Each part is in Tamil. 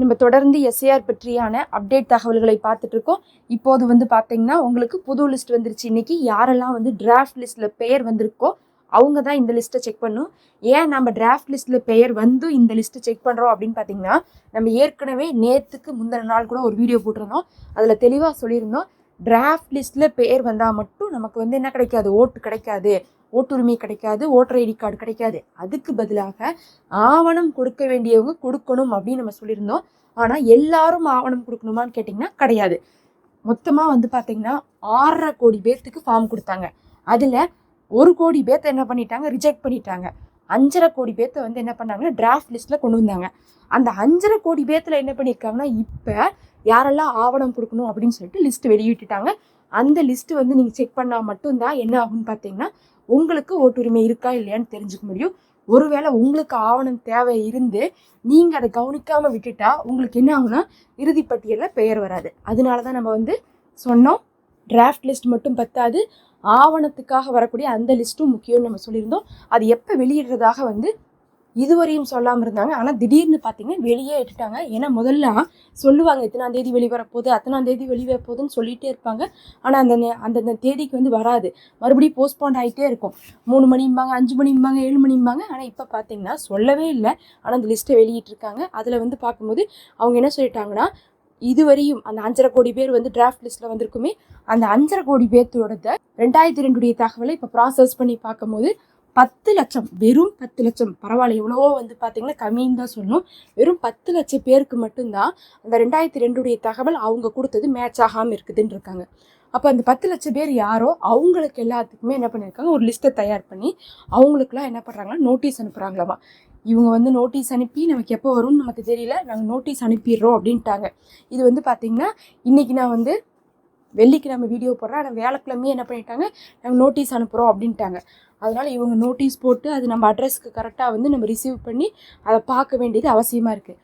நம்ம தொடர்ந்து எஸ்ஏஆர் பற்றியான அப்டேட் தகவல்களை பார்த்துட்ருக்கோம் இப்போது வந்து பார்த்தீங்கன்னா உங்களுக்கு புது லிஸ்ட் வந்துருச்சு. இன்னைக்கு யாரெல்லாம் வந்து டிராஃப்ட் லிஸ்ட்டில் பெயர் வந்திருக்கோ அவங்க தான் இந்த லிஸ்ட்டை செக் பண்ணும். ஏன் நம்ம டிராஃப்ட் லிஸ்ட்டில் பெயர் வந்து இந்த லிஸ்ட்டை செக் பண்ணுறோம் அப்படின்னு பார்த்தீங்கன்னா நம்ம ஏற்கனவே நேற்றுக்கு முந்தின நாள் கூட ஒரு வீடியோ போட்டிருந்தோம். அதில் தெளிவாக சொல்லியிருந்தோம் டிராஃப்ட் லிஸ்ட்டில் பெயர் வந்தால் மட்டும் நமக்கு வந்து என்ன கிடைக்காது? ஓட்டு கிடைக்காது. ஓட்டுரிமை கிடைக்காது ஓட்டர் ஐடி கார்டு கிடைக்காது. அதுக்கு பதிலாக ஆவணம் கொடுக்க வேண்டியவங்க கொடுக்கணும் அப்படின்னு நம்ம சொல்லியிருந்தோம். ஆனால் எல்லாரும் ஆவணம் கொடுக்கணுமான்னு கேட்டிங்கன்னா கிடையாது. மொத்தமாக வந்து பார்த்தீங்கன்னா ஆறரை கோடி பேர்த்துக்கு ஃபார்ம் கொடுத்தாங்க. அதில் ஒரு கோடி பேர்த்த என்ன பண்ணிட்டாங்க? ரிஜெக்ட் பண்ணிட்டாங்க. அஞ்சரை கோடி பேர்த்த வந்து என்ன பண்ணாங்கன்னா டிராஃப்ட் லிஸ்ட்டில் கொண்டு வந்தாங்க. அந்த அஞ்சரை கோடி பேர்த்தில் என்ன பண்ணியிருக்காங்கன்னா இப்போ யாரெல்லாம் ஆவணம் கொடுக்கணும் அப்படின்னு சொல்லிட்டு லிஸ்ட் வெளியிட்டுட்டாங்க. அந்த லிஸ்ட்டு வந்து நீங்கள் செக் பண்ணால் மட்டும்தான் என்ன ஆகும்னு பார்த்தீங்கன்னா உங்களுக்கு ஓட்டுரிமை இருக்கா இல்லையான்னு தெரிஞ்சுக்க முடியும். ஒருவேளை உங்களுக்கு ஆவணம் தேவை இருந்து நீங்கள் அதை கவனிக்காமல் விட்டுட்டா உங்களுக்கு என்ன ஆகும்னா இறுதிப்பட்டியலில் பெயர் வராது. அதனால தான் நம்ம வந்து சொன்னோம் டிராஃப்ட் லிஸ்ட் மட்டும் பத்தாது ஆவணத்துக்காக வரக்கூடிய அந்த லிஸ்ட்டும் முக்கியம்னு நம்ம சொல்லியிருந்தோம். அது எப்போ வெளியிடுறதாக வந்து இதுவரையும் சொல்லாமல் இருந்தாங்க. ஆனால் திடீர்னு பார்த்தீங்கன்னா வெளியே இட்டுட்டாங்க ஏன்னா முதல்ல சொல்லுவாங்க இத்தனாம் தேதி வெளிவரப்போகுது அத்தனாம் தேதி வெளிவரப்போகுதுன்னு சொல்லிகிட்டே இருப்பாங்க. ஆனால் அந்த அந்தந்த தேதிக்கு வந்து வராது. மறுபடியும் போஸ்ட்போண்ட் ஆகிட்டே இருக்கும். மூணு மணிம்பாங்க அஞ்சு மணிம்பாங்க ஏழு மணிம்பாங்க ஆனால் இப்போ பார்த்தீங்கன்னா சொல்லவே இல்லை. ஆனால் அந்த லிஸ்ட்டை வெளியிட்டிருக்காங்க அதில் வந்து பார்க்கும்போது அவங்க என்ன சொல்லிட்டாங்கன்னா இதுவரையும் அந்த அஞ்சரை கோடி பேர் வந்து டிராஃப்ட் லிஸ்ட்டில் வந்திருக்குமே அந்த அஞ்சரை கோடி பேர்த்தோட ரெண்டாயிரத்தி ரெண்டுடைய தகவலை இப்போ ப்ராசஸ் பண்ணி பார்க்கும்போது பத்து லட்சம் வெறும் பத்து லட்சம். பரவாயில்ல எவ்வளவோ வந்து பார்த்தீங்கன்னா கம்மின்னு தான் சொல்லணும். வெறும் பத்து லட்சம் பேருக்கு மட்டும்தான் அந்த ரெண்டாயிரத்தி ரெண்டுடைய தகவல் அவங்க கொடுத்தது மேட்ச் ஆகாமல் இருக்குதுன்னு இருக்காங்க. அப்போ அந்த பத்து லட்சம் பேர் யாரோ அவங்களுக்கு எல்லாத்துக்குமே என்ன பண்ணியிருக்காங்க ஒரு லிஸ்ட்டை தயார் பண்ணி அவங்களுக்குலாம் என்ன பண்ணுறாங்கன்னா நோட்டீஸ் அனுப்புகிறாங்களாமா இவங்க வந்து நோட்டீஸ் அனுப்பி நமக்கு எப்போ வரும்னு நமக்கு தெரியல நாங்கள் நோட்டீஸ் அனுப்பிடுறோம் அப்படின்ட்டாங்க. இது வந்து பார்த்திங்கன்னா இன்றைக்கி நான் வந்து வெள்ளிக்கிழமை வீடியோ போடுறேன் ஆனால் வேலைக்கிழமையே என்ன பண்ணிட்டாங்க? நாங்கள் நோட்டீஸ் அனுப்புகிறோம் அப்படின்ட்டாங்க. அதனால் இவங்க நோட்டீஸ் போட்டு அது நம்ம அட்ரஸ்க்கு கரெக்டாக வந்து நம்ம ரிசீவ் பண்ணி அதை பார்க்க வேண்டியது அவசியமாக இருக்குது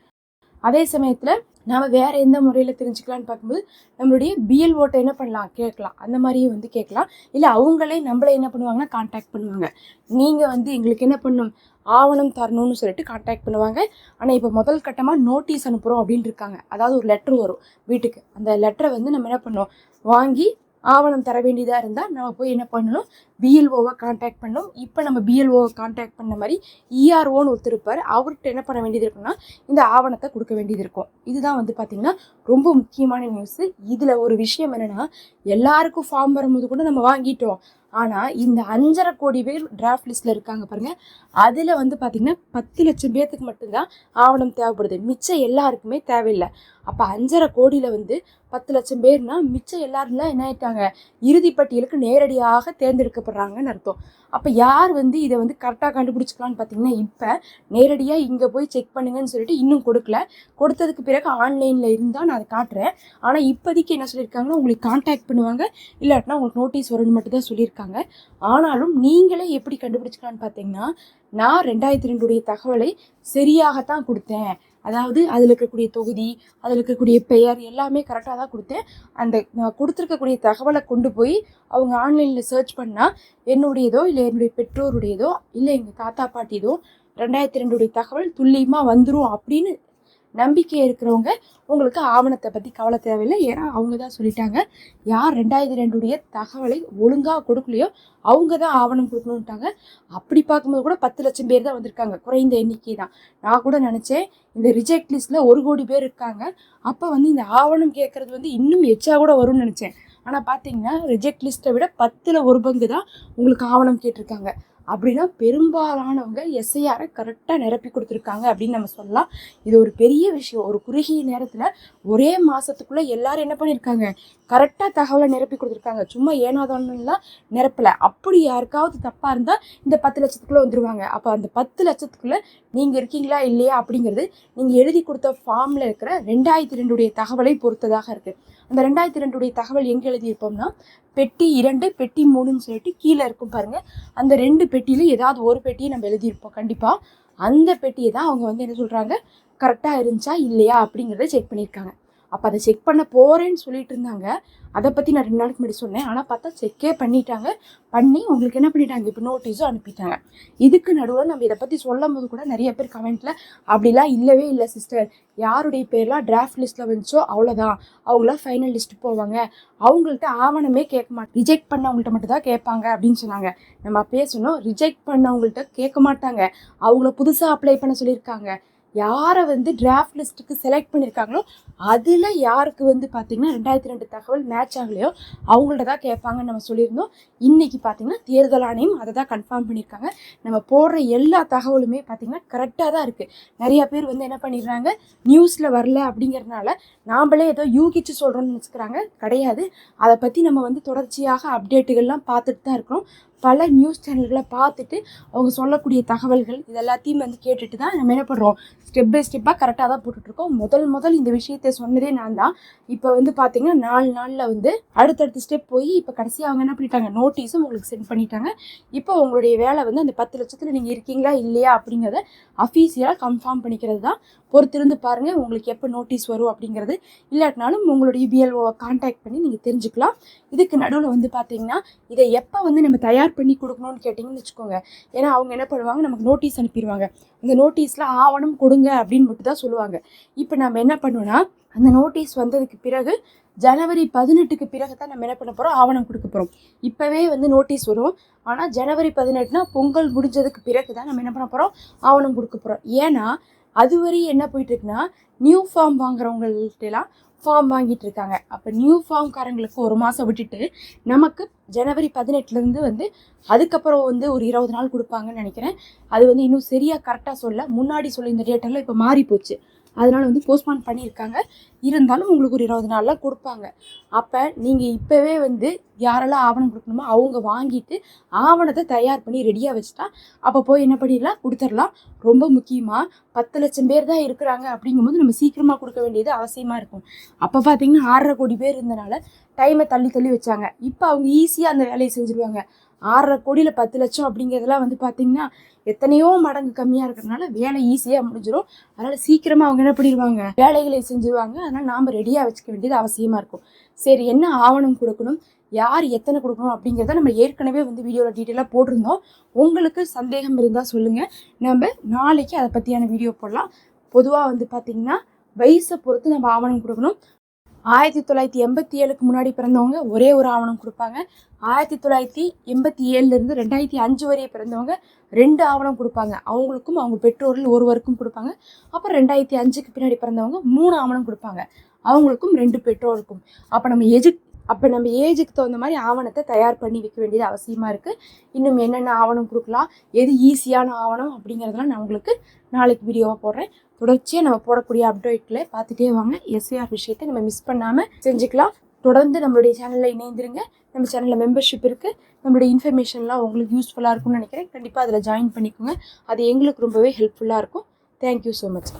அதே சமயத்தில் நாம் வேறு எந்த முறையில் தெரிஞ்சுக்கலான்னு பார்க்கும்போது நம்மளுடைய பிஎல் ஓட்டை என்ன பண்ணலாம்? கேட்கலாம். அந்த மாதிரியும் வந்து கேட்கலாம். இல்லை அவங்களே நம்மளை என்ன பண்ணுவாங்கன்னா காண்டாக்ட் பண்ணுவாங்க. நீங்கள் வந்து எங்களுக்கு என்ன பண்ணணும் ஆவணம் தரணும்னு சொல்லிட்டு காண்டாக்ட் பண்ணுவாங்க. ஆனால் இப்போ முதல் கட்டமாக நோட்டீஸ் அனுப்புகிறோம் அப்படின்னு இருக்காங்க. அதாவது ஒரு லெட்ரு வரும் வீட்டுக்கு. அந்த லெட்டரை வந்து நம்ம என்ன பண்ணோம் வாங்கி ஆவணம் தர வேண்டியதாக இருந்தால் நம்ம போய் என்ன பண்ணணும்? பிஎல்ஓவை காண்டாக்ட் பண்ணணும். இப்போ நம்ம பிஎல்ஓவை காண்டாக்ட் பண்ண மாதிரி இஆர்ஓன்னு ஒருத்தர் இருப்பார். அவர்கிட்ட என்ன பண்ண வேண்டியது இருக்குன்னா இந்த ஆவணத்தை கொடுக்க வேண்டியது இருக்கும். இதுதான் வந்து பார்த்திங்கன்னா ரொம்ப முக்கியமான நியூஸு இதில் ஒரு விஷயம் என்னென்னா எல்லாருக்கும் ஃபார்ம் வரும்போது கூட நம்ம வாங்கிட்டோம். ஆனால் இந்த அஞ்சரை கோடி பேர் டிராஃப்ட் லிஸ்ட்டில் இருக்காங்க பாருங்கள் அதில் வந்து பார்த்திங்கன்னா பத்து லட்சம் பேர்த்துக்கு மட்டும்தான் ஆவணம் தேவைப்படுது. மிச்சம் எல்லாருக்குமே தேவையில்லை. அப்போ அஞ்சரை கோடியில் வந்து பத்து லட்சம் பேர்னா மிச்சம் எல்லாருலாம் என்ன ஆயிட்டாங்க? இறுதிப்பட்டியலுக்கு நேரடியாக தேர்ந்தெடுக்கப்படுறாங்கன்னு அர்த்தம். அப்போ யார் வந்து இதை வந்து கரெக்டாக கண்டுபிடிச்சிக்கலான்னு பார்த்தீங்கன்னா இப்போ நேரடியாக இங்கே போய் செக் பண்ணுங்கன்னு சொல்லிட்டு இன்னும் கொடுக்கல. கொடுத்ததுக்கு பிறகு ஆன்லைனில் இருந்தால் நான் அதை காட்டுறேன். ஆனால் இப்போதைக்கு என்ன சொல்லியிருக்காங்கன்னா உங்களுக்கு காண்டாக்ட் பண்ணுவாங்க. இல்லாட்டினா உங்களுக்கு நோட்டீஸ் வரும்னு மட்டும் தான் சொல்லியிருக்காங்க. ஆனாலும் நீங்களே எப்படி கண்டுபிடிச்சிக்கலான்னு பார்த்தீங்கன்னா நான் ரெண்டாயிரத்தி ரெண்டுடைய தகவலை சரியாகத்தான் கொடுத்தேன். அதாவது அதில் இருக்கக்கூடிய தொகுதி அதில் இருக்கக்கூடிய பெயர் எல்லாமே கரெக்டாக தான் கொடுத்தேன். அந்த நான் கொடுத்துருக்கக்கூடிய தகவலை கொண்டு போய் அவங்க ஆன்லைனில் சர்ச் பண்ணால் என்னுடையதோ இல்லை என்னுடைய பெற்றோருடையதோ இல்லை எங்கள் தாத்தா பாட்டியதோ ரெண்டாயிரத்தி ரெண்டுடைய தகவல் துல்லியமாக வந்துடும் அப்படின்னு நம்பிக்கை இருக்கிறவங்க உங்களுக்கு ஆவணத்தை பற்றி கவலை தேவையில்லை. ஏன்னா அவங்க தான் சொல்லிட்டாங்க. யார் ரெண்டாயிரத்தி ரெண்டுடைய தகவலை ஒழுங்காக கொடுக்கலையோ அவங்க தான் ஆவணம் கொடுக்கணுன்ட்டாங்க அப்படி பார்க்கும்போது கூட பத்து லட்சம் பேர் தான் வந்திருக்காங்க. குறைந்த எண்ணிக்கை தான். நான் கூட நினச்சேன் இந்த ரிஜெக்ட் லிஸ்ட்டில் ஒரு கோடி பேர் இருக்காங்க. அப்போ வந்து இந்த ஆவணம் கேட்குறது வந்து இன்னும் எச்சா கூட வரும்னு நினச்சேன். ஆனால் பார்த்தீங்கன்னா ரிஜெக்ட் லிஸ்ட்டை விட பத்தில் ஒரு பங்கு தான் உங்களுக்கு ஆவணம் கேட்டிருக்காங்க. அப்படின்னா பெரும்பாலானவங்க எஸ்ஐஆரை கரெக்டாக நிரப்பி கொடுத்துருக்காங்க அப்படின்னு நம்ம சொல்லலாம். இது ஒரு பெரிய விஷயம். ஒரு குறுகிய நேரத்தில் ஒரே மாதத்துக்குள்ளே எல்லாரும் என்ன பண்ணியிருக்காங்க கரெக்டாக தகவலை நிரப்பி கொடுத்துருக்காங்க. சும்மா ஏனாதானெலாம் நிரப்பலை. அப்படி யாருக்காவது தப்பாக இருந்தால் இந்த பத்து லட்சத்துக்குள்ளே வந்துருவாங்க. அப்போ அந்த பத்து லட்சத்துக்குள்ளே நீங்கள் இருக்கீங்களா இல்லையா அப்படிங்கிறது நீங்கள் எழுதி கொடுத்த ஃபார்மில் இருக்கிற ரெண்டாயிரத்தி ரெண்டுடைய தகவலை பொறுத்ததாக இருக்குது அந்த ரெண்டாயிரத்தி ரெண்டுடைய தகவல் எங்கே எழுதியிருப்போம்னா பெட்டி இரண்டு பெட்டி மூணுன்னு சொல்லிட்டு கீழே இருக்கும் பாருங்கள் அந்த ரெண்டு பெட்டியில் ஏதாவது ஒரு பெட்டியை நம்ம எழுதியிருப்போம் கண்டிப்பாக அந்த பெட்டியை தான் அவங்க வந்து என்ன சொல்கிறாங்க கரெக்டாக இருந்துச்சா இல்லையா அப்படிங்கிறத செக் பண்ணியிருக்காங்க. அப்போ அதை செக் பண்ண போகிறேன்னு சொல்லிட்டு இருந்தாங்க. அதை பற்றி நான் ரெண்டு நாளைக்கு முன்னாடி சொன்னேன். ஆனால் பார்த்தா செக்கே பண்ணிட்டாங்க. பண்ணி உங்களுக்கு என்ன பண்ணிட்டாங்க? இப்போ நோட்டீஸும் அனுப்பிட்டாங்க. இதுக்கு நடுவில் நம்ம இதை பற்றி சொல்லும் போது கூட நிறைய பேர் கமெண்ட்டில் அப்படிலாம் இல்லவே இல்லை சிஸ்டர் யாருடைய பேர்லாம் டிராஃப்ட் லிஸ்ட்டில் வந்துச்சோ அவ்வளோதான் அவங்களாம் ஃபைனல் லிஸ்ட் போவாங்க. அவங்கள்ட்ட ஆவணமே கேட்க மாட்டாங்க ரிஜெக்ட் பண்ணவங்கள்ட்ட மட்டும் தான் கேட்பாங்க அப்படின்னு சொன்னாங்க. நம்ம பேசணும் ரிஜெக்ட் பண்ணவங்கள்ட்ட கேட்க மாட்டாங்க. அவங்கள புதுசாக அப்ளை பண்ண சொல்லியிருக்காங்க. யாரை வந்து டிராஃப்ட் லிஸ்ட்டுக்கு செலக்ட் பண்ணியிருக்காங்களோ அதில் யாருக்கு வந்து பார்த்திங்கன்னா ரெண்டாயிரத்தி ரெண்டு தகவல் மேட்ச் ஆகலையோ அவங்கள்ட்ட தான் கேட்பாங்கன்னு நம்ம சொல்லியிருந்தோம். இன்றைக்கி பார்த்திங்கன்னா தேர்தல் ஆணையம் அதை தான் கன்ஃபார்ம் பண்ணியிருக்காங்க. நம்ம போடுற எல்லா தகவலுமே பார்த்திங்கன்னா கரெக்டாக தான் இருக்குது நிறையா பேர் வந்து என்ன பண்ணிடுறாங்க நியூஸில் வரல அப்படிங்கிறதுனால நாம்ளே ஏதோ யூகிச்சு சொல்கிறோம்னு நினச்சிக்கிறாங்க. கிடையாது. அதை பற்றி நம்ம வந்து தொடர்ச்சியாக அப்டேட்டுகள்லாம் பார்த்துட்டு தான் இருக்கிறோம். பல நியூஸ் சேனல்களை பார்த்துட்டு அவங்க சொல்லக்கூடிய தகவல்கள் இது எல்லாத்தையும் வந்து கேட்டுட்டு தான் நம்ம என்ன பண்ணுறோம் ஸ்டெப் பை ஸ்டெப்பாக கரெக்டாக தான் போட்டுட்ருக்கோம். முதல் முதல் இந்த விஷயத்தை சொன்னதே நான் தான். இப்போ வந்து பார்த்தீங்கன்னா நாலு நாளில் வந்து அடுத்தடுத்த ஸ்டெப் போய் இப்போ கடைசியாக அவங்க என்ன பண்ணிட்டாங்க? நோட்டீஸும் உங்களுக்கு சென்ட் பண்ணிட்டாங்க. இப்போ உங்களுடைய வேலை வந்து அந்த பத்து லட்சத்தில் நீங்கள் இருக்கீங்களா? இல்லையா? அப்படிங்கிறத அஃபீஷியலாக கன்ஃபார்ம் பண்ணிக்கிறது தான். பொறுத்திருந்து பாருங்கள் உங்களுக்கு எப்போ நோட்டீஸ் வரும் அப்படிங்கிறது. இல்லாட்டினாலும் உங்களுடைய பிஎல்ஓவை காண்டாக்ட் பண்ணி நீங்கள் தெரிஞ்சுக்கலாம். இதுக்கு நடுவில் வந்து பார்த்தீங்கன்னா இதை எப்போ வந்து நம்ம தயார் பண்ணி கொடுக்கணும்னு கேட்டிங்கன்னு வச்சுக்கோங்க. ஏன்னா அவங்க என்ன பண்ணுவாங்க? நமக்கு நோட்டீஸ் அனுப்பிடுவாங்க அந்த நோட்டீஸில் ஆவணம் கொடுங்க அப்படின்னு மட்டும் தான் சொல்லுவாங்க. இப்போ நம்ம என்ன பண்ணுவோன்னா அந்த நோட்டீஸ் வந்ததுக்கு பிறகு ஜனவரி பதினெட்டுக்கு பிறகு தான் நம்ம என்ன பண்ண போகிறோம் ஆவணம் கொடுக்க போகிறோம் இப்போவே வந்து நோட்டீஸ் வரும். ஆனால் ஜனவரி பதினெட்டுனா பொங்கல் முடிஞ்சதுக்கு பிறகு தான் நம்ம என்ன பண்ண போகிறோம் ஆவணம் கொடுக்க போகிறோம் ஏன்னா அதுவரை என்ன போயிட்டுருக்குன்னா நியூ ஃபார்ம் வாங்குறவங்கள்ட்டலாம் ஃபார்ம் வாங்கிட்டு இருக்காங்க அப்போ நியூ ஃபார்ம்காரங்களுக்கு ஒரு மாதம் விட்டுட்டு நமக்கு ஜனவரி பதினெட்டுலேருந்து வந்து அதுக்கப்புறம் வந்து ஒரு இருபது நாள் கொடுப்பாங்கன்னு நினைக்கிறேன். அது வந்து இன்னும் சரியாக கரெக்டாக சொல்ல முன்னாடி சொல்லி இந்த டேட்டெல்லாம் இப்போ மாறி போச்சு அதனால் வந்து போஸ்ட்பான் பண்ணியிருக்காங்க. இருந்தாலும் உங்களுக்கு ஒரு இருபது நாளில் கொடுப்பாங்க. அப்போ நீங்கள் இப்போவே வந்து யாரெல்லாம் ஆவணம் கொடுக்கணுமோ அவங்க வாங்கிட்டு ஆவணத்தை தயார் பண்ணி ரெடியாக வச்சுட்டா அப்போ போய் என்ன பண்ணிடலாம்? கொடுத்துடலாம். ரொம்ப முக்கியமாக பத்து லட்சம் பேர் தான் இருக்கிறாங்க அப்படிங்கும்போது நம்ம சீக்கிரமாக கொடுக்க வேண்டியது அவசியமாக இருக்கும். அப்போ பார்த்தீங்கன்னா ஆறரை கோடி பேர் இருந்தனால டைமை தள்ளி தள்ளி வச்சாங்க. இப்போ அவங்க ஈஸியாக அந்த வேலையை செஞ்சுருவாங்க. ஆறரை கோடியில் பத்து லட்சம் அப்படிங்கிறதெல்லாம் வந்து பார்த்திங்கன்னா எத்தனையோ மடங்கு கம்மியாக இருக்கிறதுனால வேலை ஈஸியாக முடிஞ்சிடும் அதனால் சீக்கிரமாக அவங்க என்ன பண்ணிடுவாங்க? வேலைகளை செஞ்சுருவாங்க. அதனால் நாம் ரெடியாக வச்சுக்க வேண்டியது அவசியமாக இருக்கும். சரி என்ன ஆவணம் கொடுக்கணும்? யார் எத்தனை கொடுக்கணும்? அப்படிங்கிறத நம்ம ஏற்கனவே வந்து வீடியோவில் டீட்டெயிலாக போட்டிருந்தோம். உங்களுக்கு சந்தேகம் இருந்தால் சொல்லுங்கள் நம்ம நாளைக்கு அதை பற்றியான வீடியோ போடலாம். பொதுவாக வந்து பார்த்திங்கன்னா வயசை பொறுத்து நம்ம ஆவணம் கொடுக்கணும். ஆயிரத்தி தொள்ளாயிரத்தி எண்பத்தி ஏழுக்கு முன்னாடி பிறந்தவங்க ஒரே ஒரு ஆவணம் கொடுப்பாங்க. ஆயிரத்தி தொள்ளாயிரத்தி எண்பத்தி ஏழுலேருந்து ரெண்டாயிரத்தி அஞ்சு வரைய பிறந்தவங்க ரெண்டு ஆவணம் கொடுப்பாங்க. அவங்களுக்கும் அவங்க பெற்றோர்கள் ஒருவருக்கும் கொடுப்பாங்க. அப்புறம் ரெண்டாயிரத்தி அஞ்சுக்கு பின்னாடி பிறந்தவங்க மூணு ஆவணம் கொடுப்பாங்க. அவங்களுக்கும் ரெண்டு பெற்றோருக்கும். அப்போ நம்ம எஜு அப்போ நம்ம ஏஜுக்கு தகுந்த மாதிரி ஆவணத்தை தயார் பண்ணி வைக்க வேண்டியது அவசியமாக இருக்குது இன்னும் என்னென்ன ஆவணம் கொடுக்கலாம் எது ஈஸியான ஆவணம் அப்படிங்கிறதெல்லாம் நான் உங்களுக்கு நாளைக்கு வீடியோவாக போடுறேன். தொடர்ச்சியாக நம்ம போடக்கூடிய அப்டேட்டில் பார்த்துட்டே வாங்க. எஸ்ஏஆர் விஷயத்தை நம்ம மிஸ் பண்ணாமல் செஞ்சுக்கலாம். தொடர்ந்து நம்மளுடைய சேனலில் இணைந்திருங்க. நம்ம சேனலில் மெம்பர்ஷிப் இருக்குது நம்மளுடைய இன்ஃபர்மேஷன்லாம் உங்களுக்கு யூஸ்ஃபுல்லாக இருக்கும்னு நினைக்கிறேன். கண்டிப்பாக அதில் ஜாயின் பண்ணிக்கோங்க. அது எங்களுக்கு ரொம்பவே ஹெல்ப்ஃபுல்லாக இருக்கும். Thank you so much